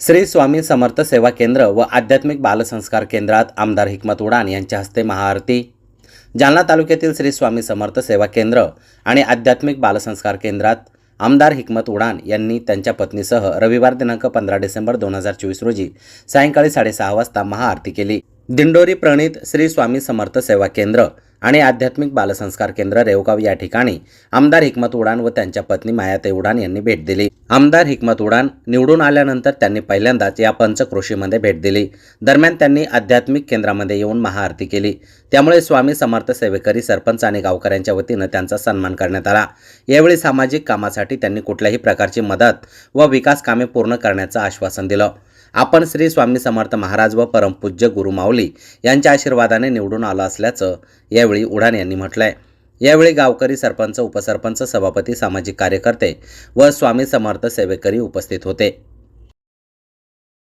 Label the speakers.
Speaker 1: श्री स्वामी समर्थ सेवा केंद्र व आध्यात्मिक बालसंस्कार केंद्रात आमदार हिकमत उडान यांच्या हस्ते महाआरती. जालना तालुक्यातील श्री स्वामी समर्थ सेवा केंद्र आणि आध्यात्मिक बालसंस्कार केंद्रात आमदार हिकमत उडान यांनी त्यांच्या पत्नीसह रविवार दिनांक पंधरा डिसेंबर दोन हजार चोवीस रोजी सायंकाळी साडेसहा वाजता महाआरती केली. दिंडोरी प्रणित श्री स्वामी समर्थ सेवा केंद्र आणि आध्यात्मिक बालसंस्कार केंद्र रेवगाव या ठिकाणी आमदार हिकमत उडान व त्यांच्या पत्नी मायाताई उडान यांनी भेट दिली. आमदार हिकमत उडान निवडून आल्यानंतर त्यांनी पहिल्यांदाच या पंचकृषीमध्ये भेट दिली. दरम्यान त्यांनी आध्यात्मिक केंद्रामध्ये येऊन महाआरती केली. त्यामुळे स्वामी समर्थ सेवेकरी सरपंच आणि गावकऱ्यांच्या वतीनं त्यांचा सन्मान करण्यात आला. यावेळी सामाजिक कामासाठी त्यांनी कुठल्याही प्रकारची मदत व विकास कामे पूर्ण करण्याचं आश्वासन दिलं. आपण श्री स्वामी समर्थ महाराज व परमपूज्य गुरुमाऊली यांच्या आशीर्वादाने निवडून आलं असल्याचं यावेळी उडान यांनी म्हटलंय. यावेळी गावकरी सरपंच उपसरपंच सभापती सामाजिक कार्यकर्ते व स्वामी समर्थ सेवेकरी उपस्थित होते.